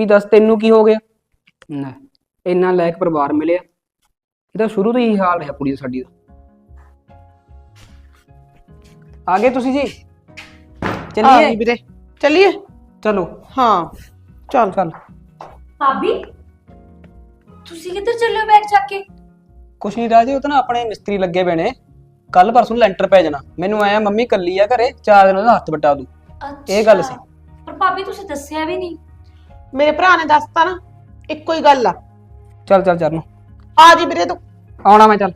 ਵੀ ਦੱਸ ਤੈਨੂੰ ਕੀ ਹੋ ਗਿਆ? ਨਾ ਇੰਨਾ ਲਾਇਕ ਪਰਿਵਾਰ ਮਿਲਿਆ। ਇਹਦਾ ਸ਼ੁਰੂ ਤੋਂ ਹੀ ਹਾਲ ਰਿਹਾ ਕੁੜੀ ਦਾ ਸਾਡੀ ਦਾ। ਆ ਗਏ ਤੁਸੀਂ ਜੀ? ਆ ਚੱਲੀਏ ਵੀਰੇ। ਚੱਲੀਏ? ਚਲੋ। ਹਾਂ ਚੱਲ। ਚੱਲ। ਭਾਬੀ ਤੁਸੀਂ ਕਿੱਧਰ ਚੱਲੇ ਹੋ ਬੈਗ ਚੱਕ ਕੇ? ਕੁਛ ਨਹੀਂ ਰਾਜੇ ਉਹ ਤਾਂ ਨਾ ਆਪਣੇ ਮਿਸਤਰੀ ਲੱਗੇ ਪਏ ਨੇ। ਕੱਲ ਪਰਸੋਂ ਨੂੰ ਲੈਂਟਰ ਪੈ ਜਾਣਾ। ਮੈਨੂੰ ਆਇਆ ਮੰਮੀ ਕੱਲੀ ਆ ਘਰੇ ਚਾਰ ਦਿਨ ਉਹਦਾ ਹੱਥ ਵਟਾ ਦੂ ਇਹ ਗੱਲ ਸੀ। ਅੱਛਾ। ਪਰ ਭਾਬੀ ਤੁਸੀਂ ਦੱਸਿਆ ਵੀ ਨਹੀਂ। ਮੇਰੇ ਭਰਾ ਨੇ ਦੱਸਤਾ ਨਾ ਇੱਕੋ ਹੀ ਗੱਲ ਆ। ਚੱਲ ਚੱਲ ਚਰਨੋ। ਆ ਜੀ ਵੀਰੇ ਤੂੰ। ਆਉਣਾ ਮੈਂ ਚੱਲ।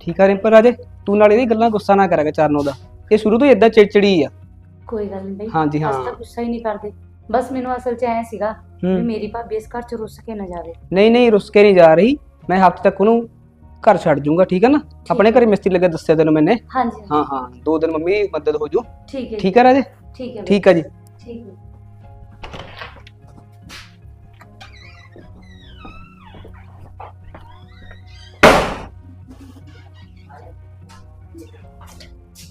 ਠੀਕ ਆ ਰਿੰਪਰ ਰਾਜੇ ਤੂੰ ਨਾਲ ਇਹਦੀ ਗੱਲਾਂ ਗੁੱਸਾ ਨਾ ਕਰਾਂਗਾ ਚਰਨੋ ਦਾ ਇਹ ਸ਼ੁਰੂ ਤੋਂ ਹੀ ਇਦਾਂ ਚਿੜਚਿੜੀ ਆ। ਕੋਈ ਗੱਲ ਨਹੀਂ ਬਈ ਹਾਂਜੀ, ਹਾਂ। ਅਸੀਂ ਤਾਂ ਗੁੱਸਾ ਹੀ ਨਹੀਂ ਕਰਦੇ। ਬਸ ਮੈਨੂੰ ਅਸਲ 'ਚ ਐ ਸੀਗਾ ਵੀ ਹੂੰ। ਮੇਰੀ ਭਾਬੀ ਇਸ ਘਰ 'ਚ ਰੁੱਸ ਕੇ ਨਾ ਜਾਵੇ। ਨਹੀਂ ਨਹੀਂ ਰੁੱਸ ਕੇ ਨਹੀਂ ਜਾ ਰਹੀ। ਮੈਂ ਹਫ਼ਤੇ ਤੱਕ ਉਹਨੂੰ ਘਰ ਛੱਡ ਜੂੰਗਾ ਠੀਕ ਹੈ ਨਾ? ਆਪਣੇ ਘਰੇ ਮਿਸਤਰੀ ਲੱਗੇ ਦੱਸਿਆ ਤੈਨੂੰ ਮੈਨੇ? ਹਾਂਜੀ ਹਾਂ ਹਾਂ। ਦੋ ਦਿਨ ਮੰਮੀ ਦੀ ਮਦਦ ਹੋ ਜੂ। ਠੀਕ ਹੈ ਠੀਕ ਹੈ ਰਾਜੇ? ਠੀਕ ਹੈ ਬਈ, ਠੀਕ ਹੈ ਜੀ। ਠੀਕ ਹੈ।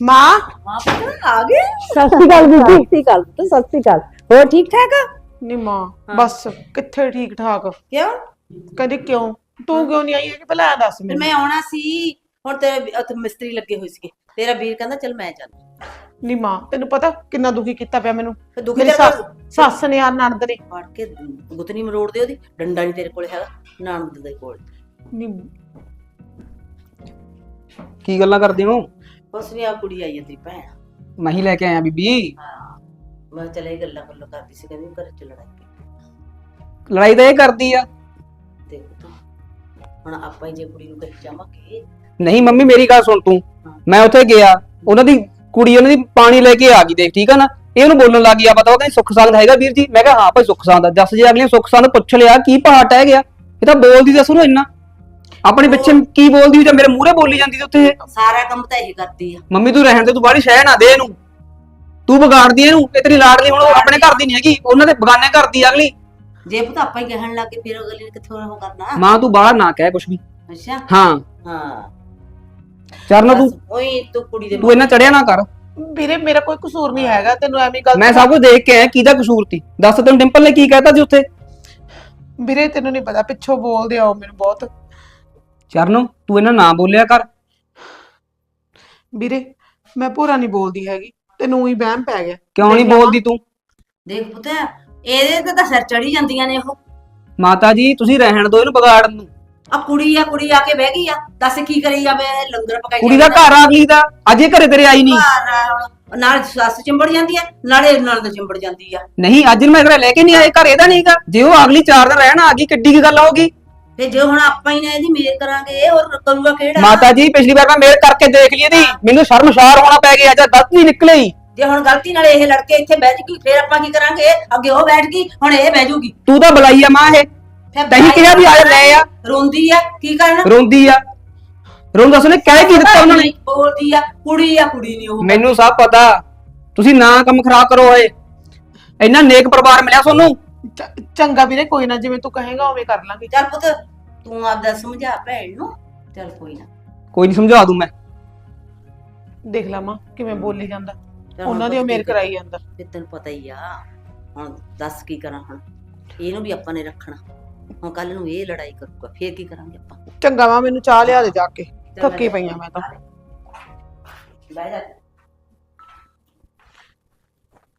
ਮਾਂ? ਹਾਂ ਪੁੱਤ ਆ ਗਏ? ਸਤਿ ਸ਼੍ਰੀ ਅਕਾਲ ਬੀਬੀ। ਸਤਿ ਸ਼੍ਰੀ ਅਕਾਲ ਪੁੱਤ, ਸਤਿ ਸ਼੍ਰੀ ਅਕਾਲ ਹੋਰ ਠੀਕ ਠਾਕ ਆ? ਨੀ ਮਾਂ ਬਸ ਕਿੱਥੇ ਠੀਕ ਠਾਕ? ਕਿਉਂ? ਕਹਿੰਦੀ ਕਿਉਂ? ਤੂੰ ਕਿਉਂ ਨਹੀਂ ਆਈ ਹੈ ਕਿ ਪਹਿਲਾਂ ਇਹ ਦੱਸ ਫਿਰ ਮੈਨੂੰ। ਮੈਂ ਆਉਣਾ ਸੀ। ਹੁਣ ਤੇ ਉੱਥੇ ਮਿਸਤਰੀ ਲੱਗੇ ਹੋਏ ਸੀਗੇ। ਤੇਰਾ ਵੀਰ ਕਹਿੰਦਾ ਚੱਲ ਮੈਂ ਚੱਲ ਨੀ ਮਾਂ ਤੈਨੂੰ ਪਤਾ ਕਿੰਨਾ ਦੁਖੀ ਕੀਤਾ ਪਿਆ ਮੈਨੂੰ। ਫਿਰ ਦੁਖੀ ਮੇਰੀ ਤੇ ਸੱਸ ਸੱਸ ਨੇ ਆ ਨਣਦ ਨੇ ਫੜ ਕੇ ਗੁੱਤਨੀ ਮਰੋੜ ਦੇ ਉਹਦੀ। ਡੰਡਾ ਨਹੀਂ ਤੇਰੇ ਕੋਲ ਹੈਗਾ ਨਾਨਦ ਦੇ ਕੋਲ। ਨੀ ਕੀ ਗੱਲਾਂ ਕਰਦੇ ਹੋ ਉਸ ਵੀ ਆ ਕੁੜੀ ਆਈ ਹੈ ਤੇਰੀ ਭੈਣ। ਮੈਂ ਹੀ ਲੈ ਕੇ ਆਇਆ ਬੀਬੀ। ਹਾਂ। ਮੈਂ ਚੱਲ ਗੱਲਾਂ ਗੱਲਾਂ ਕਰਦੀ ਸੀ ਕਹਿੰਦੀ ਘਰ ਚ ਲੜਾਈ ਪਈ। ਲੜਾਈ ਤਾਂ ਇਹ ਕਰਦੀ ਆ। ਦੇਖ ਤੂੰ ਹੁਣ ਆਪਾਂ ਹੀ ਜੇ ਕੁੜੀ ਨੂੰ ਕਹੀ ਜਾਵਾਂਗੇ। ਨਹੀਂ ਮੰਮੀ ਮੇਰੀ ਗੱਲ ਸੁਣ ਤੂੰ। ਮੈਂ ਉੱਥੇ ਗਿਆ। ਉਹਨਾਂ ਦੀ ਕੁੜੀ ਉਹਨਾਂ ਦੀ ਪਾਣੀ ਲੈ ਕੇ ਆ ਗਈ ਦੇਖ ਠੀਕ ਆ ਨਾ? ਇਹ ਉਹਨੂੰ ਬੋਲਣ ਲੱਗ ਗਿਆ ਪਤਾ ਉਹ ਕਹਿੰਦੀ ਸੁੱਖ ਸੰਦ ਹੈਗਾ ਵੀਰ ਜੀ। ਮੈਂ ਕਿਹਾ ਹਾਂ ਭਾਈ ਸੁੱਖ ਸੰਦ ਆ। ਜੱਸ ਜੀ ਅਗਲੇ ਸੁੱਖ ਸੰਦ ਪੁੱਛ ਲਿਆ ਕੀ ਪਹਾਟ ਹੈ ਗਿਆ ਇਹ ਤਾਂ ਬੋਲਦੀ ਦੱਸ ਉਹਨੂੰ ਇੰਨਾ। ਆਪਣੇ ਪਿੱਛੇ ਕੀ ਬੋਲਦੀ ਹੋਈ ਜਾਂ ਮੇਰੇ ਮੂਹਰੇ ਬੋਲੀ ਜਾਂਦੀ ਤੇ ਉੱਥੇ ਇਹ। ਸਾਰਾ ਕੰਮ ਤਾਂ ਇਹੀ ਕਰਦੀ ਆ। ਮੰਮੀ ਤੂੰ ਰਹਿਣ ਦੇ ਤੂੰ ਬਾਹਲੀ ਸ਼ਹਿ ਨਾ ਦੇ ਇਹਨੂੰ। ਤੂੰ ਵਿਗਾੜਦੀ ਇਹਨੂੰ ਇਹ ਤੇਰੀ ਲਾਡਲੀ ਹੁਣ ਉਹ ਆਪਣੇ ਘਰ ਦੀ ਨਹੀਂ ਹੈਗੀ ਉਹਨਾਂ ਦੇ ਬਗਾਨੇ ਘਰ ਦੀ ਆ ਅਗਲੀ। ਜੇ ਪੁੱਤ ਆਪਾਂ ਹੀ ਕਹਿਣ ਲੱਗੇ ਫਿਰ ਅਗਲੀ ਨੇ ਕਿੱਥੋਂ ਉਹ ਕਰਨਾ? ਮਾਂ ਤੂੰ ਬਾਹਰ ਨਾ ਕਹਿ ਕੁਛ ਵੀ। ਅੱਛਾ। ਹਾਂ। ਹਾਂ। ਚਰਨ ਤੂੰ ਬਸ ਉਹੀ ਤੂੰ ਕੁੜੀ ਦੇ ਤੂੰ ਇਹਨਾਂ ਚੜਿਆ ਨਾ ਕਰ। ਵੀਰੇ ਮੇਰਾ ਕੋਈ ਕਸੂਰ ਨਹੀਂ ਹੈਗਾ ਤੈਨੂੰ ਐਵੇਂ ਗੱਲ ਮੈਂ ਸਭ ਕੁਝ ਦੇਖ ਕੇ ਆਇਆ ਕਿਹਦਾ ਕਸੂਰ ਸੀ? ਦੱਸ ਤੈਨੂੰ ਡਿੰਪਲ ਨੇ ਕੀ ਕਹਿਤਾ ਸੀ ਉੱਥੇ? ਵੀਰੇ ਤੈਨੂੰ ਨਹੀਂ ਪਤਾ ਪਿੱਛੋਂ ਬੋਲਦੇ ਆਓ ਮੈਨੂੰ ਬਹੁਤ। ਚਰਨ ਤੂੰ ਇਹਨਾਂ ਨਾ ਬੋਲਿਆ ਕਰ। ਵੀਰੇ ਮੈਂ ਪੂਰਾ ਨਹੀਂ ਬੋਲਦੀ ਹੈਗੀ ਤੈਨੂੰ ਹੀ ਵਹਿਮ ਪੈ ਗਿਆ। ਕਿਉਂ ਨਹੀਂ ਬੋਲਦੀ ਤੂੰ? ਦੇਖ ਪੁੱਤ ਇਹਦੇ ਤੇ ਤਾਂ ਸਿਰ ਚੜੀ ਜਾਂਦੀਆਂ ਨੇ ਉਹ। ਮਾਤਾ ਜੀ ਤੁਸੀਂ ਰਹਿਣ ਦਿਓ ਇਹਨੂੰ ਵਿਗਾੜਨ ਨੂੰ। ਆ ਕੁੜੀ ਆ ਕੁੜੀ ਆ ਕੇ ਬਹਿ ਗਈ ਆ। ਦੱਸ ਕੀ ਕਰੀ ਜਾਵੇ ਲੰਗਰ ਪਕਾਈ ਕੁੜੀ ਦਾ ਘਰ ਆ ਗਈ ਦਾ ਅਜੇ ਘਰੇ ਤੇਰੇ ਆਈ ਨਹੀਂ। ਨਾਲ ਸੱਸ ਚਿੰਬੜ ਜਾਂਦੀ ਆ ਨਾਲੇ ਨਾਲ ਦਾ ਚਿੰਬੜ ਜਾਂਦੀ ਆ। ਨਹੀਂ ਅੱਜ ਮੈਂ ਘਰੇ ਲੈ ਕੇ ਨਹੀਂ ਆਏ ਘਰ ਇਹਦਾ ਨਹੀਂਗਾ ਜੇ ਉਹ ਅਗਲੀ ਚਾਰ ਦਿਨ ਰਹਿਣ ਆ ਗਈ ਕਿੱਡੀ ਕੀ ਗੱਲ ਹੋਗੀ ਤੇ ਜੇ ਹੁਣ ਆਪਾਂ ਹੀ ਨਾ ਇਹਦੀ ਮੇਰ ਕਰਾਂਗੇ ਹੋਰ ਕਰੂਗਾ ਕਿਹੜਾ? ਮਾਤਾ ਜੀ ਪਿਛਲੀ ਵਾਰ ਮੈਂ ਮੇਲ ਕਰਕੇ ਦੇਖ ਲਈ ਇਹਦੀ ਮੈਨੂੰ ਸ਼ਰਮਸ਼ਾਰ ਹੋਣਾ ਪੈ ਗਿਆ ਜਦ ਦਸ ਨਹੀਂ ਨਿਕਲੇ। ਜੇ ਹੁਣ ਗਲਤੀ ਨਾਲ ਇਹ ਲੜਕੇ ਇੱਥੇ ਬੈਠ ਗਈ ਫਿਰ ਆਪਾਂ ਕੀ ਕਰਾਂਗੇ? ਅੱਗੇ ਉਹ ਬੈਠ ਗਈ ਹੁਣ ਇਹ ਬਹਿ ਜੂਗੀ। ਤੂੰ ਤਾਂ ਬੁਲਾਈ ਆ ਮਾਂ ਇਹ। ਫਿਰ ਤੈਨੂੰ ਕਿਹਾ ਵੀ ਆਏ ਲੈ ਆ। ਰੋਂਦੀ ਆ ਕੀ ਕਰਨਾ? ਰੋਂਦੀ ਆ। ਰੋਂਦਾ ਸੁਣੇ ਕਹਿ ਕੀ ਦਿੱਤਾ ਉਹਨਾਂ ਨੇ? ਬੋਲਦੀ ਆ ਕੁੜੀ ਆ ਕੁੜੀ ਨਹੀਂ ਉਹ। ਮੈਨੂੰ ਸਭ ਪਤਾ। ਤੁਸੀਂ ਨਾ ਕੰਮ ਖਰਾਬ ਕਰੋ ਏ ਇੰਨਾ ਨੇਕ ਪਰਿਵਾਰ ਮਿਲਿਆ ਤੁਹਾਨੂੰ। ਚ- ਚੰਗਾ ਵੀਰੇ ਕੋਈ ਨਾ ਜਿਵੇਂ ਤੂੰ ਕਹੇਗਾ ਉਵੇਂ ਕਰ ਲਾਂਗੇ। ਚੱਲ ਪੁੱਤ ਤੂੰ ਆਪਦਾ ਸਮਝਾ ਭੈਣ ਨੂੰ। ਚੱਲ ਕੋਈ ਨਾ। ਕੋਈ ਨਹੀਂ ਸਮਝਾ ਦੂੰ ਮੈਂ। ਦੇਖ ਲਾ ਮਾਂ ਕਿਵੇਂ ਬੋਲੀ ਜਾਂਦਾ। ਚੱਲ ਹੁਣ ਉਹਨਾਂ ਦੀ ਪੁੱਤ ਮੇਰ ਕਰਾਈ ਜਾਂਦਾ। ਫਿਰ ਤੈਨੂੰ ਪਤਾ ਹੀ ਆ ਹੁਣ ਦੱਸ ਕੀ ਕਰਾਂ ਹੁਣ। ਇਹਨੂੰ ਵੀ ਆਪਾਂ ਨੇ ਰੱਖਣਾ। ਹੁਣ ਕੱਲ ਨੂੰ ਇਹ ਲੜਾਈ ਕਰੂਗਾ ਫੇਰ ਕੀ ਕਰਾਂਗੇ ਆਪਾਂ? ਚੰਗਾ ਮਾਂ ਮੈਨੂੰ ਚਾਹ ਲਿਆ ਦੇ ਜਾ ਕੇ। ਥੱਕੀ ਪਈਆਂ ਮੈਂ ਤਾਂ। ਬਹਿ ਜਾ।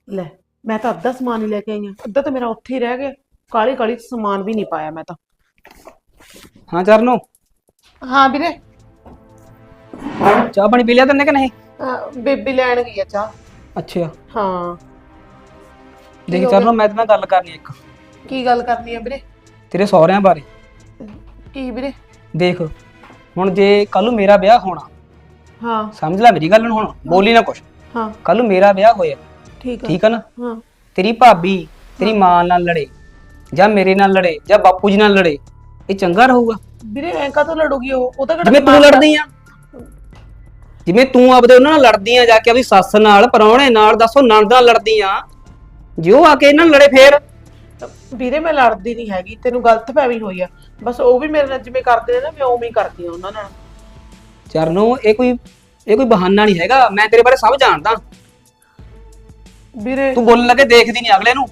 ਲੈ। ਮੈਂ ਤਾਂ ਅੱਧਾ ਸਮਾਨ ਹੀ ਲੈ ਕੇ ਆਈ ਆ ਅੱਧਾ ਤਾਂ ਮੇਰਾ ਉੱਥੇ ਹੀ ਰਹਿ ਗਿਆ। ਕਾਲੀ ਕਾਲੀ ਸਮਾਨ ਵੀ ਨਹੀਂ ਪਾਇਆ ਮੈਂ ਤਾਂ। ਹਾਂ ਚਰਨੋ। ਹਾਂ ਵੀਰੇ। ਚਾਹ ਪਾਣੀ ਪੀ ਲਿਆ ਤੈਨੇ ਕਿ ਨਹੀਂ? ਅਹ ਬੇਬੀ ਲੈਣ ਗਈ ਆ ਚਾਹ। ਅੱਛਾ। ਹਾਂ। ਦੇਖ ਚਰਨੋ ਮੈਂ ਤੇ ਨਾਲ ਗੱਲ ਕਰਨੀ ਇੱਕ। ਕੀ ਗੱਲ ਕਰਨੀ ਆ ਵੀਰੇ? ਤੇਰੇ ਸਹੁਰਿਆਂ ਬਾਰੇ। ਕੀ ਵੀਰੇ? ਦੇਖ ਹੁਣ ਜੇ ਕੱਲ ਨੂੰ ਮੇਰਾ ਵਿਆਹ ਹੋਣਾ। ਹਾਂ। ਸਮਝ ਲੈ ਮੇਰੀ ਗੱਲ ਨੂੰ ਹੁਣ। ਬੋਲੀ ਨਾ ਕੁਛ। ਹਾਂ। ਕੱਲ ਨੂੰ ਮੇਰਾ ਵਿਆਹ ਹੋਇਆ। ਠੀਕ ਆ। ਠੀਕ ਆ ਨਾ? ਹਾਂ। ਤੇਰੀ ਭਾਬੀ ਤੇਰੀ ਮਾਂ ਨਾਲ ਲੜੇ ਜਾਂ ਮੇਰੇ ਨਾਲ ਲੜੇ ਜਾਂ ਬਾਪੂ ਜੀ ਨਾਲ ਲੜੇ ਇਹ ਚੰਗਾ ਰਹੂਗਾ? ਵੀਰੇ ਐਂ ਕਾਹਤੋਂ ਲੜੂਗੀ ਉਹ? ਉਹ ਤਾਂ ਕਿਹੜਾ ਜਿਵੇਂ ਤੂੰ ਦਿਮਾਗ ਦਾ- ਲੜਦੀ ਆ। ਜਿਵੇਂ ਤੂੰ ਆਪਦੇ ਉਹਨਾਂ ਨਾਲ ਲੜਦੀ ਆ ਜਾ ਕੇ ਆਪਣੀ ਸੱਸ ਨਾਲ ਪਰੌਣੇ ਨਾਲ ਦੱਸੋ ਨਣਦ ਨਾਲ ਲੜਦੀ ਆ ਜੇ ਉਹ ਆ ਕੇ ਇਹਨਾਂ ਨਾਲ ਲੜੇ ਫੇਰ? ਵੀਰੇ ਮੈਂ ਲੜਦੀ ਨਹੀਂ ਹੈਗੀ ਤੈਨੂੰ ਗਲਤ ਫਹਿਮੀ ਹੋਈ ਆ। ਬਸ ਉਹ ਵੀ ਮੇਰੇ ਨਾਲ ਜਿਵੇਂ ਕਰਦੇ ਨੇ ਨਾ ਮੈਂ ਉਵੇਂ ਹੀ ਕਰਦੀ ਆ ਉਹਨਾਂ ਨਾਲ। ਚਰਨੋ ਇਹ ਕੋਈ ਇਹ ਕੋਈ ਬਹਾਨਾ ਨਹੀਂ ਹੈਗਾ। ਮੈਂ ਤੇਰੇ ਬਾਰੇ ਸਭ ਜਾਣਦਾ। ਵੀਰੇ ਤੂੰ ਬੋਲਣ ਲੱਗੇ ਦੇਖਦੀ ਨਹੀਂ ਅਗਲੇ ਨੂੰ।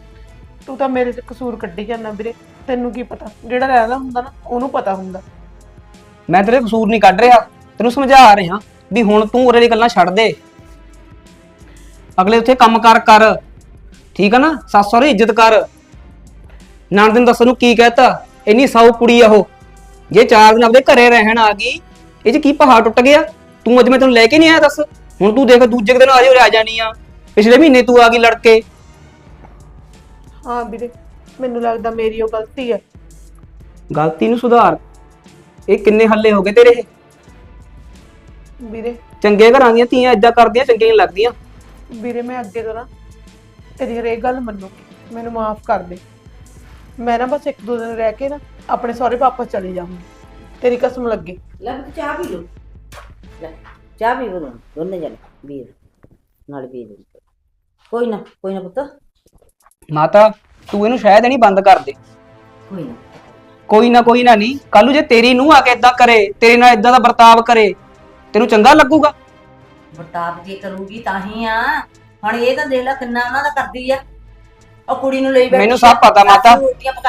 ਤੂੰ ਤਾਂ ਮੇਰੇ 'ਚ ਕਸੂਰ ਕੱਢੀ ਜਾਂਦਾ ਵੀਰੇ। ਤੈਨੂੰ ਕੀ ਪਤਾ? ਜਿਹੜਾ ਰਹਿੰਦਾ ਹੁੰਦਾ ਨਾ ਉਹਨੂੰ ਪਤਾ ਹੁੰਦਾ। ਮੈਂ ਤੇਰੇ ਕਸੂਰ ਨਹੀਂ ਕੱਢ ਰਿਹਾ। ਤੈਨੂੰ ਸਮਝਾ ਰਿਹਾ ਵੀ ਹੁਣ ਤੂੰ ਉਰੇ ਦੀ ਗੱਲਾਂ ਛੱਡ ਦੇ। ਅਗਲੇ ਉੱਥੇ ਕੰਮ ਕਰ ਕਰ। ਠੀਕ ਆ ਨਾ? ਸੱਸ ਸਹੁਰੇ ਇੱਜ਼ਤ ਕਰ। ਨਾਨਕ ਦਿਨ ਦੱਸਣ ਨੂੰ ਕੀ ਕਹਿਤਾ? ਇੰਨੀ ਸਾਊ ਕੁੜੀ ਆ ਉਹ। ਜੇ ਚਾਰ ਦਿਨ ਆਪਦੇ ਘਰੇ ਰਹਿਣ ਆ ਗਈ ਇਹ ਚ ਕੀ ਪਹਾੜ ਟੁੱਟ ਗਿਆ? ਤੂੰ ਅੱਜ ਮੈਂ ਤੈਨੂੰ ਲੈ ਕੇ ਨਹੀਂ ਆਇਆ ਦੱਸ। ਹੁਣ ਤੂੰ ਦੇਖ ਦੂਜੇ ਕੁ ਦਿਨ ਆ ਜਾਓ ਆ ਜਾਣੀ ਆ। ਪਿਛਲੇ ਮਹੀਨੇ ਤੂੰ ਆ ਗਈ ਲੜ ਕੇ। ਹਾਂ ਵੀਰੇ ਮੈਨੂੰ ਲੱਗਦਾ ਮੇਰੀ ਉਹ ਗਲਤੀ ਹੈ। ਗਲਤੀ ਨੂੰ ਸੁਧਾਰ। ਇਹ ਕਿੰਨੇ ਹੱਲੇ ਹੋ ਗਏ ਤੇਰੇ ਵੀਰੇ। ਚੰਗੇ ਘਰਾਂ ਦੀਆਂ ਧੀਆਂ ਇਦਾਂ ਕਰਦੀਆਂ ਚੰਗੀਆਂ ਨਹੀਂ ਲੱਗਦੀਆਂ। ਵੀਰੇ ਮੈਂ ਅੱਗੇ ਤੋਂ ਨਾ ਤੇਰੀ ਹਰੇਕ ਗੱਲ ਮੰਨੂਗੀ। ਮੈਨੂੰ ਮਾਫ ਕਰ ਦੇ। ਮੈਂ ਨਾ ਬਸ ਇੱਕ ਦੋ ਦਿਨ ਰਹਿ ਕੇ ਨਾ ਆਪਣੇ ਸਹੁਰੇ ਵਾਪਸ ਚਲੇ ਜਾਊਂਗੀ। ਤੇਰੀ ਕਸਮ ਲੱਗੇ। ਲੈ ਪੁੱਤ ਚਾਹ ਪੀ ਲਓ। ਲੈ ਚਾਹ ਪੀ ਲਓ ਦੋਨੇ। ਜਣੇ ਵੀਰ ਨਾਲ ਪੀ ਲਓ ਕੋਈ ਨਾ ਕੋਈ ਨਾ ਪੁੱਤ। ਮਾਤਾ ਤੂੰ ਇਹਨੂੰ ਸ਼ਾਇਦ ਨਹੀਂ ਬੰਦ ਕਰ ਦੇ। ਕੋਈ ਨਾ। ਕੋਈ ਨਾ ਕੋਈ ਨਾ ਨਹੀਂ ਕੱਲ ਨੂੰ ਜੇ ਤੇਰੀ ਨੂੰ ਆ ਕੇ ਇਦਾਂ ਕਰੇ ਤੇਰੇ ਨਾਲ ਇਦਾਂ ਦਾ ਵਰਤਾਵ ਕਰੇ ਤੈਨੂੰ ਚੰਗਾ ਲੱਗੂਗਾ? ਵਰਤਾਪ ਜੇ ਕਰੂਗੀ ਤਾਂ ਹੀ ਆ। ਹੁਣ ਇਹ ਤਾਂ ਦੇਖ ਲੈ ਕਿੰਨਾ ਉਹਨਾਂ ਦਾ ਕਰਦੀ ਆ। ਉਹ ਕੁੜੀ ਨੂੰ ਲਈ ਬੈਠੀ ਮੈਨੂੰ ਸਭ ਪਤਾ ਮਾਤਾ।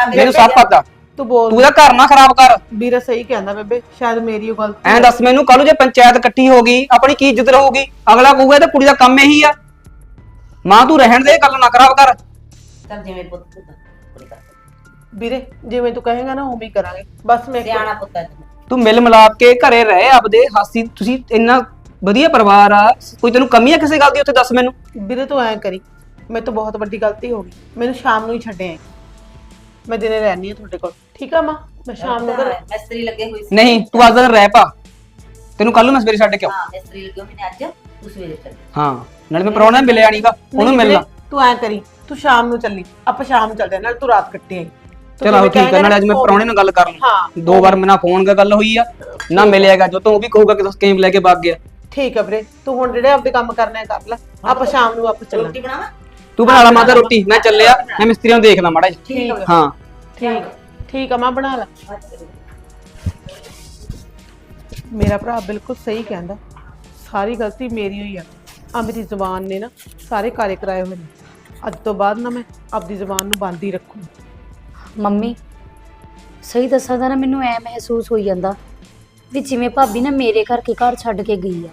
ਮੈਨੂੰ ਸਭ ਪਤਾ। ਤੂੰ ਬੋਲ। ਤੂੰ ਇਹਦਾ ਘਰ ਨਾ ਖਰਾਬ ਕਰ। ਵੀਰਾ ਸਹੀ ਕਹਿੰਦਾ ਬੇਬੇ ਸ਼ਾਇਦ ਮੇਰੀ ਉਹ ਗਲਤੀ ਐਂ ਦੱਸ ਮੈਨੂੰ ਕੱਲ ਨੂੰ ਜੇ ਪੰਚਾਇਤ ਇਕੱਠੀ ਹੋ ਗਈ ਆਪਣੀ ਕੀ ਇੱਜ਼ਤ ਰਹੂਗੀ? ਅਗਲਾ ਕਹੂਗਾ ਇਹ ਤਾਂ ਕੁੜੀ ਦਾ ਕੰਮ ਇਹੀ ਆ। ਮਾਂ ਤੂੰ ਰਹਿਣ ਦੇ ਗੱਲ ਨਾ ਖਰਾਬ ਕਰ। ਚੱਲ ਜਿਵੇਂ ਪੁੱਤ ਪੁੱਤ ਕੁੜੀ ਕਰ ਵੀਰੇ ਜਿਵੇਂ ਤੂੰ ਕਹੇਗਾ ਨਾ ਉਵੇਂ ਹੀ ਕਰਾਂਗੇ। ਬਸ ਮੈਂ ਸਿਆਣਾ ਪੁੱਤ ਹੈ ਤੂੰ। ਤੂੰ ਮਿਲ ਮਿਲਾਪ ਕੇ ਘਰੇ ਰਹਿ ਆਪਦੇ ਹਾਸੀ ਤੁਸੀਂ ਇੰਨਾ ਵਧੀਆ ਪਰਿਵਾਰ ਆ। ਕੋਈ ਤੈਨੂੰ ਕਮੀ ਆ ਕਿਸੇ ਗੱਲ ਦੀ ਉੱਥੇ ਦੱਸ ਮੈਨੂੰ। ਵੀਰੇ ਤੂੰ ਐਂ ਕਰੀ ਮੇਰੇ ਤੋਂ ਬਹੁਤ ਵੱਡੀ ਗਲਤੀ ਹੋ ਗਈ। ਮੈਨੂੰ ਸ਼ਾਮ ਨੂੰ ਹੀ ਛੱਡਿਆ ਮੈਂ ਦਿਨੇ ਰਹਿਣੀ ਆ ਤੁਹਾਡੇ ਕੋਲ। ਠੀਕ ਆ ਮਾਂ? ਮੈਂ ਸ਼ਾਮ ਨੂੰ ਘਰੇ ਮਿਸਤਰੀ ਲੱਗੇ ਹੋਏ ਸੀ। ਨਹੀਂ ਤੂੰ ਅੱਜ ਦਿਨ ਰਹਿ ਪਾ। ਤੈਨੂੰ ਕੱਲ ਨੂੰ ਮੈਂ ਸਵੇਰੇ ਛੱਡ ਕੇ ਆਉਂ। ਹਾਂ ਮਿਸਤਰੀ ਲੱਗੇ ਹੋਏ ਨੇ ਅੱਜ। ਤੂੰ ਸਵੇਰੇ ਚੱਲ ਹਾਂ ਨਾਲੇ ਮੈਂ ਪ੍ਰਾਹੁਣਾ ਮਿਲਿਆ ਨਹੀਂਗਾ ਉਹਨੂੰ ਨਹੀਂ ਵੀਰੇ, ਮਿਲਣਾ। ਤੂੰ ਐਂ ਕਰੀ ਤੂੰ ਸ਼ਾਮ ਨੂੰ ਚੱਲੀ ਆਪਾਂ ਸ਼ਾਮ ਨੂੰ ਚੱਲਦੇ ਆ, ਨਾਲ ਤੂੰ ਰਾਤ ਕੱਟੇ ਆਈ। ਤੂੰ ਚਲ ਜਿਵੇਂ ਠੀਕ ਹੈ ਕਹੇਂਗਾ ਨਾਲੇ ਅੱਜ ਮੈਂ ਨਾ, ਪ੍ਰਾਹੁਣੇ ਨਾਲ ਗੱਲ ਕਰ ਲਾਂ ਹਾਂ। ਦੋ ਵਾਰ ਮੇਰੇ ਨਾਲ ਫੋਨ 'ਤੇ ਗੱਲ ਹੋਈ ਆ ਨਾ ਮਿਲਿਆਗਾ ਜੋ ਤੂੰ ਉਹ ਵੀ ਕਹੂਗਾ ਕਿ ਤੁਸੀਂ ਸਕੀਮ ਲੈ ਕੇ ਭੱਗ ਗਿਆ। ਠੀਕ ਆ ਵੀਰੇ ਤੂੰ ਹੁਣ ਜਿਹੜੇ ਆਪਦੇ ਕੰਮ ਕਰਨੇ ਆ ਕਰ ਲੈ ਆਪਾਂ ਸ਼ਾਮ ਨੂੰ ਆਪਾਂ ਚੱਲਾਂਗੇ। ਰੋਟੀ ਬਣਾਵਾ? ਤੂੰ ਬਣਾ ਲਾ ਮਾਤਾ ਰੋਟੀ ਮੈਂ ਚੱਲਿਆ ਮੈਂ ਮਿਸਤਰੀਆਂ ਨੂੰ ਦੇਖ ਲਾਂ ਮਾੜਾ ਜਿਹਾ। ਠੀਕ ਆ ਹਾਂ। ਠੀਕ ਠੀਕ ਆ ਮਾਂ ਬਣਾ ਲੈ। ਮੇਰਾ ਭਰਾ ਬਿਲਕੁਲ ਸਹੀ ਕਹਿੰਦਾ। ਸਾਰੀ ਗਲਤੀ ਮੇਰੀ ਹੋਈ ਆ। ਆ ਮੇਰੀ ਜ਼ੁਬਾਨ ਨੇ ਨਾ ਸਾਰੇ ਕਾਰੇ ਕਰਾਏ ਹੋਏ ਨੇ। ਅੱਜ ਤੋਂ ਬਾਅਦ ਨਾ ਮੈਂ ਆਪਦੀ ਜ਼ੁਬਾਨ ਨੂੰ ਬੰਦ ਹੀ ਰੱਖੂ ਮੰਮੀ ਸਹੀ ਦੱਸਾਂ ਤਾਂ ਨਾ ਮੈਨੂੰ ਐ ਮਹਿਸੂਸ ਹੋਈ ਜਾਂਦਾ ਵੀ ਜਿਵੇਂ ਭਾਬੀ ਨਾ ਮੇਰੇ ਕਰਕੇ ਘਰ ਛੱਡ ਕੇ ਗਈ ਆ।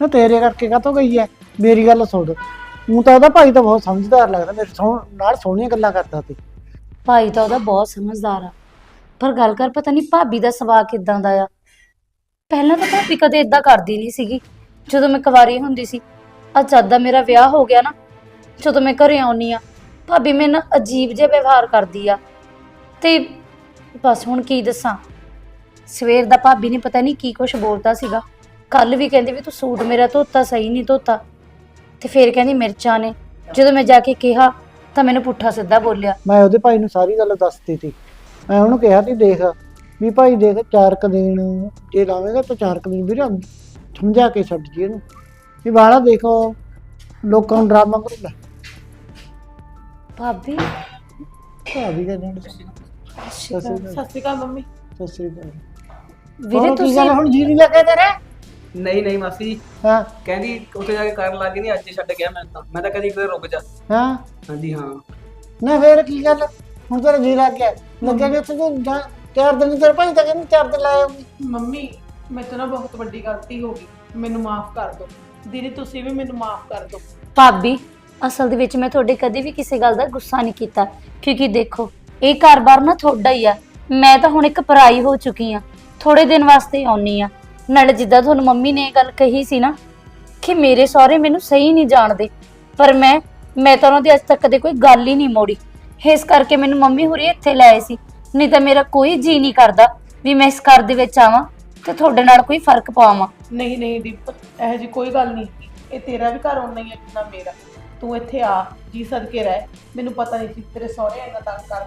ਨਾ ਤੇਰੇ ਕਰਕੇ ਕਾਤੋਂ ਗਈ ਐ? ਮੇਰੀ ਗੱਲ ਸੁਣ। ਤੂੰ ਤਾਂ ਉਹਦਾ ਭਾਈ ਤਾਂ ਬਹੁਤ ਸਮਝਦਾਰ ਲੱਗਦਾ ਮੇਰੇ ਸੋਹ ਨਾਲ ਸੋਹਣੀਆਂ ਗੱਲਾਂ ਕਰਦਾ ਤੇ। ਭਾਈ ਤਾਂ ਉਹਦਾ ਬਹੁਤ ਸਮਝਦਾਰ ਆ। ਪਰ ਗੱਲ ਕਰ ਪਤਾ ਨਹੀਂ ਭਾਬੀ ਦਾ ਸੁਭਾਅ ਕਿਦਾਂ ਦਾ ਆ। ਪਹਿਲਾਂ ਤਾਂ ਭਾਬੀ ਕਦੇ ਇਦਾਂ ਕਰਦੀ ਨਹੀਂ ਸੀਗੀ। ਜਦੋਂ ਮੈਂ ਕੁਵਾਰੀ ਹੁੰਦੀ ਸੀ, ਅੱਜ ਜਦ ਦਾ ਮੇਰਾ ਵਿਆਹ ਹੋ ਗਿਆ ਨਾ, ਜਦੋਂ ਮੈਂ ਘਰੇ ਆਉਣੀ ਆ, ਭਾਬੀ ਮੇਰੇ ਨਾਲ ਅਜੀਬ ਜਿਹਾ ਵਿਵਹਾਰ ਕਰਦੀ ਆ। ਤੇ ਬਸ ਹੁਣ ਕੀ ਦੱਸਾਂ, ਸਵੇਰ ਦਾ ਭਾਬੀ ਨੇ ਪਤਾ ਨਹੀਂ ਕੀ ਕੁਝ ਬੋਲਤਾ ਸੀਗਾ। ਕੱਲ ਵੀ ਕਹਿੰਦੀ ਵੀ ਤੂੰ ਸੂਟ ਮੇਰਾ ਧੋਤਾ, ਸਹੀ ਨਹੀਂ ਧੋਤਾ। ਤੇ ਫੇਰ ਕਹਿੰਦੀ ਮਿਰਚਾਂ ਨੇ। ਜਦੋਂ ਮੈਂ ਜਾ ਕੇ ਕਿਹਾ, ਤਾਂ ਮੈਨੂੰ ਪੁੱਠਾ ਸਿੱਧਾ ਬੋਲਿਆ। ਮੈਂ ਉਹਦੇ ਭਾਈ ਨੂੰ ਸਾਰੀ ਗੱਲ ਦੱਸਤੀ ਸੀ। ਮੈਂ ਉਹਨੂੰ ਕਿਹਾ ਸੀ ਦੇਖ ਵੀ ਭਾਈ ਦੇਖ ਚਾਰ ਕੁ ਦਿਨ ਜੇ ਲਾਵੇਂਗਾ ਤਾਂ ਚਾਰ ਕੁ ਦਿਨ ਵੀਰੇ ਸਮਝਾ ਕੇ ਛੱਡ ਜੀ ਇਹਨੂੰ। ਵੀ ਬਾਹਲਾ ਦੇਖੋ ਲੋਕਾਂ ਨੂੰ ਡਰਾਮਾ ਕਰੂਗਾ ਭਾਬੀ? ਭਾਬੀ ਕਹਿੰਦੇ ਨੇ ਸਤਿ ਸ਼੍ਰੀ ਅਕਾਲ। ਮੰਮੀ। ਸਤਿ ਸ਼੍ਰੀ ਅਕਾਲ। ਵੀਰੇ ਤੁਸੀਂ ਹੁਣ ਜੀ ਨਹੀਂ ਲੱਗੇ ਤੇਰੇ? ਨਹੀਂ ਨਹੀਂ ਮਾਸੀ। ਹਾਂ। ਕਹਿੰਦੀ ਉੱਥੇ ਜਾ ਕੇ ਕਰਨ ਲੱਗੀ ਨਹੀਂ ਅੱਜ ਛੱਡ ਗਿਆ ਮੈਂ ਤਾਂ। ਮੈਂ ਤਾਂ ਕਦੀ ਕਿਤੇ ਰੁਕ ਜਾ। ਹਾਂ। ਹਾਂਜੀ ਹਾਂ। ਨਾ ਫੇਰ ਕੀ ਗੱਲ ਹੁਣ ਤੇਰਾ ਜੀ ਲੱਗ ਗਿਆ। ਲੱਗਿਆ ਕਿ ਉੱਥੇ ਤੂੰ ਜਾ- ਚਾਰ ਦਿਨ ਤੇਰੇ ਭਾਈ ਤਾਂ ਕਹਿੰਦੀ ਚਾਰ ਦਿਨ ਆਉਂਗੀ ਮੰਮੀ ਮੇਰੇ ਤੋਂ ਨਾ ਬਹੁਤ ਵੱਡੀ ਗਲਤੀ ਹੋ ਗਈ। ਮੈਨੂੰ ਮਾਫ ਕਰ ਦਿਓ। ਦੀਦੀ ਤੁਸੀਂ ਵੀ ਮੈਨੂੰ ਮਾਫ ਕਰ ਦਿਓ। ਭਾਬੀ ਅਸਲ ਦੇ ਵਿੱਚ ਮੈਂ ਤੁਹਾਡੇ ਕਦੇ ਵੀ ਕਿਸੇ ਗੱਲ ਦਾ ਗੁੱਸਾ ਨਹੀਂ ਕੀਤਾ। ਕਿਉਂਕਿ ਦੇਖੋ ਇਹ ਘਰ-ਬਾਰ ਨਾ ਤੁਹਾਡਾ ਹੀ ਆ। ਮੈਂ ਤਾਂ ਹੁਣ ਇੱਕ ਪਰਾਈ ਹੋ ਚੁੱਕੀ ਆ। ਥੋੜੇ ਦਿਨ ਵਾਸਤੇ ਆਉਣੀ ਆ। ਨਾਲੇ ਜਿੱਦਾਂ ਤੁਹਾਨੂੰ ਮੰਮੀ ਨੇ ਇਹ ਗੱਲ ਕਹੀ ਸੀ ਨਾ ਕਿ ਮੇਰੇ ਸਹੁਰੇ ਮੈਨੂੰ ਸਹੀ ਨਹੀਂ ਜਾਣਦੇ। ਪਰ ਮੈਂ ਮੈਂ ਤਾਂ ਉਹਨਾਂ ਦੀ ਅੱਜ ਤੱਕ ਕਦੇ ਕੋਈ ਗੱਲ ਹੀ ਨਹੀਂ ਮੋੜੀ। ਇਸ ਕਰਕੇ ਮੈਨੂੰ ਮੰਮੀ ਹੁਰੀ ਇੱਥੇ ਲੈ ਆਏ ਸੀ। ਨਹੀਂ ਤਾਂ ਮੇਰਾ ਕੋਈ ਜੀ ਨਹੀਂ ਕਰਦਾ ਵੀ ਮੈਂ ਇਸ ਘਰ ਦੇ ਵਿੱਚ ਆਵਾਂ ਤੇ ਤੁਹਾਡੇ ਨਾਲ ਕੋਈ ਫ਼ਰਕ ਪਾਵਾਂ। ਨਹੀਂ ਨਹੀਂ ਦੀਪ ਇਹੋ ਜੀ ਕੋਈ ਗੱਲ ਨਹੀਂ। ਇਹ ਤੇਰਾ ਵੀ ਘਰ ਓਨਾ ਹੀ ਹੈ ਜਿੰਨਾ ਮੇਰਾ। ਤੂੰ ਇੱਥੇ ਆ ਜੀ ਸਦਕੇ ਰਹਿ। ਮੈਨੂੰ ਪਤਾ ਨਹੀਂ ਸੀ ਤੇਰੇ ਸਹੁਰੇ ਇੰਨਾ ਤੰਗ ਕਰ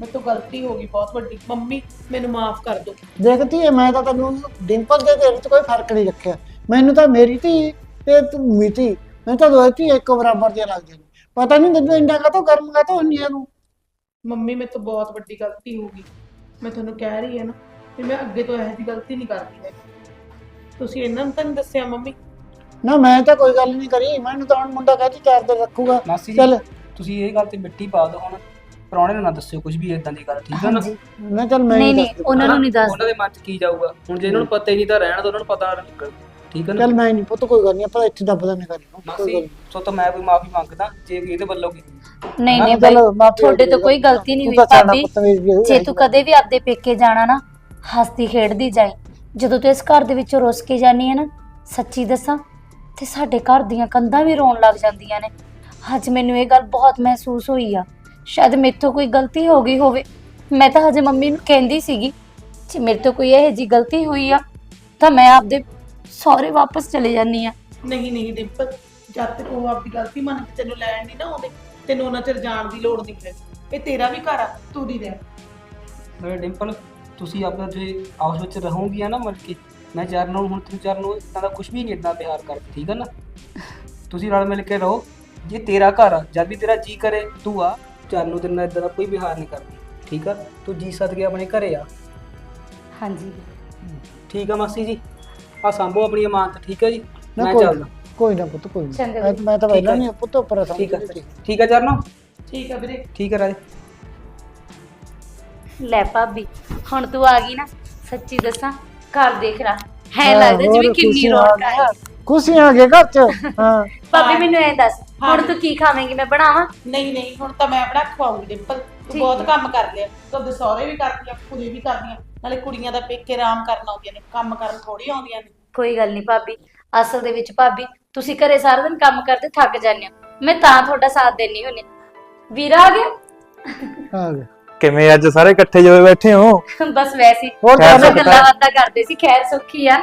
ਮੇਰੇ ਤੋਂ ਗਲਤੀ ਹੋ ਗਈ ਬਹੁਤ ਵੱਡੀ। ਮੰਮੀ ਮੈਨੂੰ ਮਾਫ ਕਰ ਦਿਓ ਦੇਖਤੀ ਹੈ ਮੈਂ ਤਾਂ ਤੈਨੂੰ ਡਿੰਪਲ ਦੇ ਤੇਰੇ 'ਚ ਕੋਈ ਫ਼ਰਕ ਨਹੀਂ ਰੱਖਿਆ। ਮੈਨੂੰ ਤਾਂ ਮੇਰੀ ਧੀ ਤੇ ਤੂੰ ਮਿੱਤੀ ਮੈਨੂੰ ਤਾਂ ਧੀ ਇੱਕੋ ਬਰਾਬਰ ਦੀਆਂ ਲੱਗਦੀਆਂ ਨੇ। ਪਤਾ ਨਹੀਂ ਤੈਨੂੰ ਇੰਨਾ ਕਾਤੋਂ ਗਰਮ ਕਾਤੋਂ ਹੁੰਦੀਆਂ ਨੂੰ। ਮੰਮੀ ਮੇਰੇ ਤੋਂ ਬਹੁਤ ਵੱਡੀ ਗਲਤੀ ਹੋ ਗਈ। ਮੈਂ ਤੁਹਾਨੂੰ ਕਹਿ ਰਹੀ ਹਾਂ ਨਾ ਕਿ ਮੈਂ ਅੱਗੇ ਤੋਂ ਇਹੋ ਜਿਹੀ ਗਲਤੀ ਨਹੀਂ ਕਰਦੀ ਹੈ ਤੁਸੀਂ ਇਹਨਾਂ ਨੂੰ ਤਾਂ ਨਹੀਂ ਦੱਸਿਆ ਮੰਮੀ? ਨਾ ਮੈਂ ਤਾਂ ਕੋਈ ਗੱਲ ਨਹੀਂ ਕਰੀ। ਮੈਨੂੰ ਤਾਂ ਹੁਣ ਮੁੰਡਾ ਕਹਿੰਦੀ ਚਾਰ ਦਿਨ ਰੱਖੂਗਾ। ਮਾਸੀ ਜੀ ਚੱਲ। ਤੁਸੀਂ ਇਹ ਗੱਲ ਤੇ ਮਿੱਟੀ ਪਾ ਦਿਓ ਹੁਣ। ਪ੍ਰਾਹੁਣੇ ਨੂੰ ਨਾ ਦੱਸਿਓ ਕੁਝ ਵੀ ਇਦਾਂ ਦੀ ਗੱਲ ਠੀਕ ਹੈ ਨਾ? ਨਾ ਚੱਲ ਮੈਂ ਨਹੀਂ ਨਹੀਂ ਉਹਨਾਂ ਨੂੰ ਨਹੀਂ ਦੱਸ ਉਹਨਾਂ ਦੇ ਮਨ 'ਚ ਕੀ ਜਾਊਗਾ? ਹੁਣ ਜੇ ਇਹਨਾਂ ਨੂੰ ਪਤਾ ਹੀ ਨਹੀਂ ਤਾਂ ਰਹਿਣ ਦੋ ਉਹਨਾਂ ਨੂੰ ਪਤਾ ਨਾ ਨਿਕਲ। ਠੀਕ ਹੈ ਨਾ? ਚੱਲ ਮੈਂ ਨਹੀਂ ਪੁੱਤ ਕੋਈ ਗੱਲ ਨਹੀਂ ਆਪਾਂ ਇੱਥੇ ਦੱਬ ਦਾਂਗੇ ਗੱਲ ਕੋਈ ਗੱਲ ਮਾਸੀ ਨੀ। ਸੋ ਤਾਂ ਮੈਂ ਕੋਈ ਮਾਫੀ ਮੰਗਦਾ ਜੇ ਇਹਦੇ ਵੱਲੋਂ ਕੀਤੀ ਨਹੀਂ ਨਹੀਂ ਬਾਈ ਚੱਲ ਮਾਫ਼ੀ ਤੁਹਾਡੇ ਤੋਂ ਕੋਈ ਗਲਤੀ ਨਹੀਂ ਤੂੰ ਹੋਈ ਤਾਂ ਸਾਡਾ ਭਾਬੀ। ਪੁੱਤ ਮੇਰੀ ਵੀ ਜੇ ਤੂੰ ਕਦੇ ਵੀ ਆਪਦੇ ਪੇਕੇ ਜਾਣਾ ਨਾ ਹੱਸਦੀ ਖੇਡਦੀ ਜਾਏ ਜਦੋਂ ਤੂੰ ਇਸ ਘਰ ਦੇ ਵਿੱਚੋਂ ਰੁੱਸ ਕੇ ਜਾਨੀ ਹੈ ਨਾ ਸੱਚੀ ਦੱਸਾਂ ਤੇ ਸਾਡੇ ਘਰ ਦੀਆਂ ਕੰਧਾਂ ਵੀ ਰੋਣ ਲੱਗ ਜਾਂਦੀਆਂ ਨੇ। ਅੱਜ ਮੈਨੂੰ ਇਹ ਗੱਲ ਬਹੁਤ ਮਹਿਸੂਸ ਹੋਈ ਆ। ਸ਼ਾਇਦ ਮੇਥੋਂ ਕੋਈ ਗਲਤੀ ਹੋ ਗਈ ਹੋਵੇ। ਮੈਂ ਤਾਂ ਹਜੇ ਮੰਮੀ ਨੂੰ ਕਹਿੰਦੀ ਸੀਗੀ ਜੇ ਮੇਰੇ ਤੋਂ ਕੋਈ ਇਹੋ ਜੀ ਗਲਤੀ ਹੋਈ ਆ ਤਾਂ ਮੈਂ ਆਪਦੇ ਸਹੁਰੇ ਵਾਪਸ ਚਲੇ ਜਾਨੀ ਆ। ਨਹੀਂ ਨਹੀਂ ਡਿੰਪਲ ਜਦ ਤੱਕ ਉਹ ਆਪਦੀ ਗਲਤੀ ਮੰਨ ਕੇ ਤੈਨੂੰ ਲੈਣ ਨਹੀਂ ਨਾ ਆਉਂਦੇ ਤੈਨੂੰ ਉਹਨਾਂ ਚਿਰ ਜਾਣ ਦੀ ਲੋੜ ਨਹੀਂ ਹੈ ਇਹ ਤੇਰਾ ਵੀ ਘਰ ਆ ਤੂੰ ਦੀ ਰਹਿ ਮੇਰੇ ਡਿੰਪਲ ਤੁਸੀਂ ਆਪਣਾ ਜੇ ਆਪਸ ਵਿੱਚ ਰਹੋਗੀਆਂ ਨਾ ਮਿਲ ਕੇ ਮੈਂ ਚਰਨ ਨੂੰ ਹੁਣ ਤੂੰ ਚਰਨ ਨੂੰ ਇਦਾਂ ਦਾ ਕੁਝ ਵੀ ਨਹੀਂ ਇਦਾਂ ਪਿਆਰ ਕਰਦੀ ਠੀਕ ਹੈ ਨਾ? ਤੁਸੀਂ ਰਲ ਮਿਲ ਕੇ ਰਹੋ ਜੇ ਤੇਰਾ ਘਰ ਆ ਜਦ ਵੀ ਤੇਰਾ ਜੀ ਕਰੇ ਤੂੰ ਆ ਚਰਨ ਨੂੰ ਤੇਰੇ ਨਾਲ ਇਦਾਂ ਦਾ ਕੋਈ ਵਿਹਾਰ ਨਹੀਂ ਕਰਦੀ ਠੀਕ ਆ? ਤੂੰ ਜੀ ਸਦ ਕੇ ਆਪਣੇ ਘਰੇ ਆ। ਹਾਂਜੀ। ਠੀਕ ਆ ਮਾਸੀ ਜੀ? ਆ ਸੰਭੋ ਆਪਣੀ ਇਮਾਨਤ ਠੀਕ ਹੈ ਜੀ? ਮੈਂ ਕੋਈ ਚੱਲਦਾ। ਕੋਈ ਨਾ ਪੁੱਤ ਕੋਈ ਚੰਗਾ ਨਾ ਵੀਰ। ਮੈਂ ਤਾਂ ਠੀਕ ਪਹਿਲਾਂ ਹੈ। ਨਹੀਂ ਪੁੱਤ ਉੱਪਰ ਸਮਝ ਠੀਕ ਆ ਠੀਕ ਆ ਚਰਨੋ? ਠੀਕ ਆ ਵੀਰੇ। ਠੀਕ ਹੈ ਰਾਜੇ। ਲੈ ਭਾਬੀ ਹੁਣ ਤੂੰ ਆ ਗਈ ਨਾ ਸੱਚੀ ਦੱਸਾਂ ਘਰ ਦੇਖ ਰਾ ਹੈ ਹਾਂ, ਲੱਗਦਾ ਜਿਵੇਂ ਕਿੰਨੀ ਰੌਣਕ ਆ। ਖੁਸ਼ੀਆਂ ਆ ਗਏ ਘਰ ਚ। ਹਾਂ। ਭਾਬੀ ਮੈਨੂੰ ਐ ਦੱਸ ਹੁਣ ਤੂੰ ਕੀ ਖਾਵੇਂਗੀ? ਮੈਂ ਬਣਾਵਾਂ? ਨਹੀਂ ਨਹੀਂ ਹੁਣ ਤਾਂ ਮੈਂ ਬਣਾ ਖਵਾਉਂਗੀ ਡਿੰਪਲ। ਤੂੰ ਠੀਕ ਬਹੁਤ ਹੈ। ਕੰਮ ਕਰ ਲਿਆ। ਤੂੰ ਆਪਦੇ ਸਹੁਰੇ ਵੀ ਕਰਦੀ ਆ ਕੁੜੀ ਵੀ ਕਰਦੀਆਂ ਨਾਲੇ ਕੁੜੀਆਂ ਦਾ ਪੇਕੇ ਆਰਾਮ ਕਰਨ ਆਉਂਦੀਆਂ ਨੇ ਕੰਮ ਕਰਨ ਥੋੜੀ ਆਉਂਦੀਆਂ ਨੇ। ਕੋਈ ਗੱਲ ਨਹੀਂ ਭਾਬੀ ਅਸਲ ਦੇ ਵਿੱਚ ਭਾਬੀ ਤੁਸੀਂ ਘਰੇ ਸਾਰਾ ਦਿਨ ਕੰਮ ਕਰਦੇ ਥੱਕ ਜਾਂਦੇ ਹੋ। ਮੈਂ ਤਾਂ ਤੁਹਾਡਾ ਸਾਥ ਦੇਣੀ ਹੁੰਨੀ ਵੀਰਾ ਆ ਗਿਆ? ਆ ਗਏ ਕਿਵੇਂ ਅੱਜ ਸਾਰੇ ਇਕੱਠੇ ਜੋ ਬੈਠੇ ਹੋ? ਬਸ ਵੈਸੇ ਹੋਰ ਖੈਰ ਸੁੱਖ ਗੱਲਾਂ ਬਾਤਾਂ ਕਰਦੇ ਸੀ ਖੈਰ ਸੁੱਖੀ ਆ।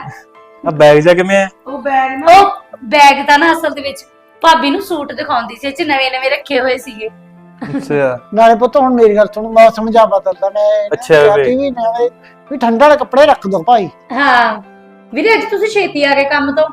ਆ ਬੈਗ ਜਾ ਕਿਵੇਂ ਹੈ ਉਹ ਬੈਗ ਨਾ ਉਹ ਬੈਗ ਤਾਂ ਨਾ ਅਸਲ ਦੇ ਵਿੱਚ ਭਾਬੀ ਨੂੰ ਸੂਟ ਦਿਖਾਉਂਦੀ ਸੀ ਇਹ ਚ ਨਵੇਂ ਨਵੇਂ ਰੱਖੇ ਹੋਏ ਸੀਗੇ। ਅੱਛਾ। ਨਾਲੇ ਪੁੱਤ ਹੁਣ ਮੇਰੀ ਗੱਲ ਸੁਣ ਮੌਸਮ ਜਾ ਬਦਲਦਾ ਮੈਂ ਅੱਛਾ ਕਿਹਾ ਵੇ। ਸੀ ਵੀ ਨਵੇਂ ਵੀ ਠੰਡਾ ਵਾਲੇ ਕੱਪੜੇ ਰੱਖ ਦੋ ਭਾਈ। ਹਾਂ। ਵੀਰੇ ਅੱਜ ਤੁਸੀਂ ਛੇਤੀ ਆ ਗਏ ਕੰਮ ਤੋਂ।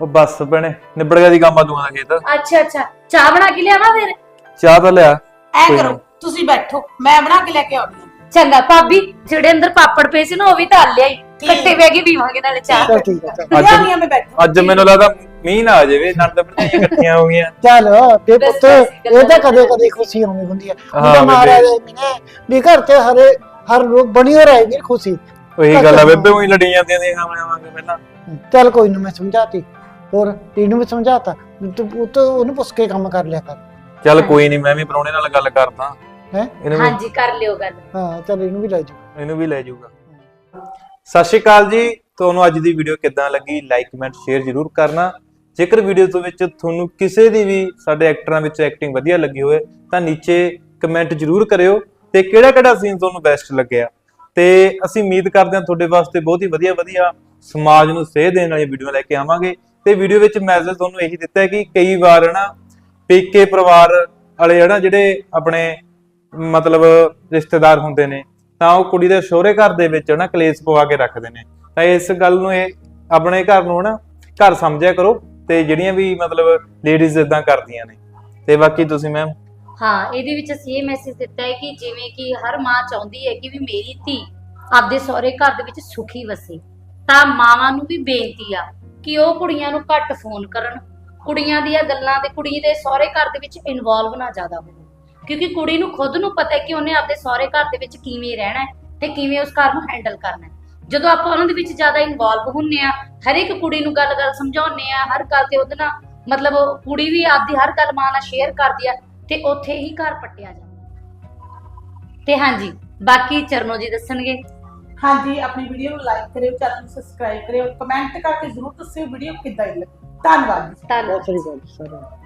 ਉਹ ਬੱਸ ਭੈਣੇ ਨਿਬੜ ਗਿਆ ਦੀ ਕੰਮ ਆ ਦੂਆਂ ਦਾ ਖੇਤ। ਅੱਛਾ ਅੱਛਾ। ਚਾਹ ਬਣਾ ਕੇ ਲਿਆਵਾਂ ਫਿਰ? ਚਾਹ ਤਾਂ ਲਿਆ। ਐ ਕੋਈ ਕਰੋ। ਤੁਸੀਂ ਬੈਠੋ ਮੈਂ ਬਣਾ ਕੇ ਲੈ ਕੇ ਆਉਣੀ ਆ ਚੰਗਾ ਭਾਬੀ ਜਿਹੜੇ ਅੰਦਰ ਪਾਪੜ ਪਏ ਸੀ ਨਾ ਉਹ ਵੀ ਧਰ ਲਿਆਈ। ਇਕੱਠੇ ਬਹਿ ਕੇ ਪੀਵਾਂਗੇ ਨਾਲੇ ਚਾਹ। ਚਲ ਠੀਕ ਹੈ ਚੱਲ। ਅੱਜ- ਲਿਆਉਣੀ ਆ ਮੈਂ ਬੈਠੋ ਅੱਜ ਮੈਨੂੰ ਲੱਗਦਾ ਮੀਂਹ ਨਾ ਆ ਜਾਵੇ ਨੰਦ ਭਰਜਾਈਆਂ ਇਕੱਠੀਆਂ ਹੋ ਗਈਆਂ। ਚੱਲ ਤੇ ਬਸ ਪੁੱਤ ਬਸ, ਇਹ ਤਾਂ ਕਦੇ ਕਦੇ ਖੁਸ਼ੀ ਆਉਂਦੀ ਹੁੰਦੀ ਹੈ ਹਾਂ, ਉਹਦਾ ਬੇਬੇ। ਮਹਾਰਾਜ ਨੇ ਵੀ ਘਰ ਤੇ ਹਰੇ ਹਰ ਲੋਕ ਬਣੀ ਹੋ ਰਹੇ ਖੁਸ਼ੀ। ਉਹੀ ਗੱਲ ਆ ਬੇਬੇ ਉਹੀ ਲੜੀ ਜਾਂਦੀਆਂ ਨੇ ਸਾਹਮਣੇ ਆਵਾਂਗੇ ਪਹਿਲਾਂ। ਚੱਲ ਕੋਈ ਨਾ ਮੈਂ ਸਮਝਾਤੀ। ਹੋਰ ਤੈਨੂੰ ਵੀ ਸਮਝਾਤਾ। ਤੂੰ ਪੁੱਤ ਉਹਨੂੰ ਪੁੱਛ ਕੇ ਕੰਮ ਕਰ ਲਿਆ ਕਰ। ਚੱਲ ਕੋਈ ਨਹੀਂ ਮੈਂ ਵੀ ਪਰੌਣੇ ਨਾਲ ਗੱਲ ਕਰਦਾ। ਹੈ? ਇਹਨੂੰ ਵੀ ਹਾਂਜੀ ਕਰ ਲਿਓ ਗੱਲ। ਹਾਂ ਚੱਲ ਇਹਨੂੰ ਵੀ ਲੈ ਜਾ ਇਹਨੂੰ ਵੀ ਲੈ ਜਾਊਗਾ। ਸਤਿ ਸ਼੍ਰੀ ਅਕਾਲ ਜੀ। ਤੁਹਾਨੂੰ ਅੱਜ ਦੀ ਵੀਡੀਓ ਕਿੱਦਾਂ ਲੱਗੀ? ਲਾਈਕ ਕਮੈਂਟ ਸ਼ੇਅਰ ਜ਼ਰੂਰ ਕਰਨਾ। ਜੇਕਰ ਵੀਡੀਓ ਦੇ ਵਿੱਚ ਤੁਹਾਨੂੰ ਕਿਸੇ ਦੀ ਵੀ ਸਾਡੇ ਐਕਟਰਾਂ ਵਿੱਚ ਐਕਟਿੰਗ ਵਧੀਆ ਲੱਗੀ ਹੋਵੇ, ਤਾਂ ਨੀਚੇ ਕਮੈਂਟ ਜ਼ਰੂਰ ਕਰਿਓ ਤੇ ਕਿਹੜਾ ਕਿਹੜਾ ਸੀਨ ਤੁਹਾਨੂੰ ਬੈਸਟ ਲੱਗਿਆ? ਤੇ ਅਸੀਂ ਉਮੀਦ ਕਰਦੇ ਹਾਂ ਤੁਹਾਡੇ ਵਾਸਤੇ ਬਹੁਤ ਹੀ ਵਧੀਆ ਵਧੀਆ ਸਮਾਜ ਨੂੰ ਸੇਧ ਦੇਣ ਵਾਲੀ ਵੀਡੀਓ ਲੈ ਕੇ ਆਵਾਂਗੇ। ਤੇ ਵੀਡੀਓ ਵਿੱਚ ਮੈਸੇਜ ਤੁਹਾਨੂੰ ਇਹੀ ਦਿੱਤਾ ਹੈ ਕਿ ਕਈ ਵਾਰ ਨਾ ਪੇਕੇ ਪਰਿਵਾਰ ਵਾਲੇ ਜਿਹੜਾ ਜਿਹੜੇ ਆਪਣੇ ਮਤਲਬ ਰਿਸ਼ਤੇਦਾਰ ਹੁੰਦੇ ਨੇ ਤਾਂ ਉਹ ਕੁੜੀ ਦੇ ਸਹੁਰੇ ਘਰ ਦੇ ਵਿੱਚ ਨਾ ਕਲੇਸ਼ ਪਵਾ ਕੇ ਰੱਖਦੇ ਨੇ। ਤਾਂ ਇਸ ਗੱਲ ਨੂੰ ਇਹ ਆਪਣੇ ਘਰ ਨੂੰ ਨਾ ਘਰ ਸਮਝਿਆ ਕਰੋ ਤੇ ਜਿਹੜੀਆਂ ਵੀ ਮਤਲਬ ਲੇਡੀਜ਼ ਇਦਾਂ ਕਰਦੀਆਂ ਨੇ। ਤੇ ਬਾਕੀ ਤੁਸੀਂ ਮੈਮ ਹਾਂ, ਇਹਦੇ ਵਿੱਚ ਅਸੀਂ ਇਹ ਮੈਸੇਜ ਦਿੱਤਾ ਹੈ ਕਿ ਜਿਵੇਂ ਕਿ ਹਰ ਮਾਂ ਚਾਹੁੰਦੀ ਹੈ ਕਿ ਵੀ ਮੇਰੀ ਧੀ ਆਪਦੇ ਸਹੁਰੇ ਘਰ ਦੇ ਵਿੱਚ ਸੁਖੀ ਵਸੇ। ਤਾਂ ਮਾਵਾਂ ਨੂੰ ਵੀ ਬੇਨਤੀ ਆ ਕਿ ਉਹ ਕੁੜੀਆਂ ਨੂੰ ਘੱਟ ਫੋਨ ਕਰਨ। ਕੁੜੀਆਂ ਦੀਆਂ ਗੱਲਾਂ ਤੇ ਕੁੜੀ ਦੇ ਸਹੁਰੇ ਘਰ ਦੇ ਵਿੱਚ ਇਨਵੋਲਵ ਨਾ ਜ਼ਿਆਦਾ ਹੋਣ। ਕਿਉਂਕਿ ਕੁੜੀ ਨੂੰ ਖੁਦ ਨੂੰ ਪਤਾ ਹੈ ਕਿ ਉਹਨੇ ਆਪਦੇ ਸਹੁਰੇ ਘਰ ਦੇ ਵਿੱਚ ਕਿਵੇਂ ਰਹਿਣਾ ਹੈ ਤੇ ਕਿਵੇਂ ਉਸ ਘਰ ਨੂੰ ਹੈਂਡਲ ਕਰਨਾ ਹੈ। ਜਦੋਂ ਆਪਾਂ ਉਹਨਾਂ ਦੇ ਵਿੱਚ ਜ਼ਿਆਦਾ ਇਨਵੋਲਵ ਹੁੰਨੇ ਆ ਹਰ ਇੱਕ ਕੁੜੀ ਨੂੰ ਗੱਲ-ਗੱਲ ਸਮਝਾਉਂਦੇ ਆ ਹਰ ਗੱਲ ਤੇ ਉਹਦੇ ਨਾਲ ਮਤਲਬ ਕੁੜੀ ਵੀ ਆਪਦੀ ਹਰ ਗੱਲ ਮਾਂ ਨਾਲ ਸ਼ੇਅਰ ਕਰਦੀ ਆ ਤੇ ਉੱਥੇ ਹੀ ਘਰ ਪੱਟਿਆ ਜਾਂਦਾ। ਤੇ ਹਾਂਜੀ ਬਾਕੀ ਚਰਨੋ ਜੀ ਦੱਸਣਗੇ। ਹਾਂਜੀ ਆਪਣੀ ਵੀਡੀਓ ਨੂੰ ਲਾਈਕ ਕਰਿਓ ਚੈਨਲ ਨੂੰ ਸਬਸਕ੍ਰਾਈਬ ਕਰਿਓ ਕਮੈਂਟ ਕਰਕੇ ਜ਼ਰੂਰ ਦੱਸਿਓ ਵੀਡੀਓ ਕਿੱਦਾਂ ਲੱਗੀ। ਧੰਨਵਾਦ ਜੀ। ਧੰਨਵਾਦ। ਸਾਰਾ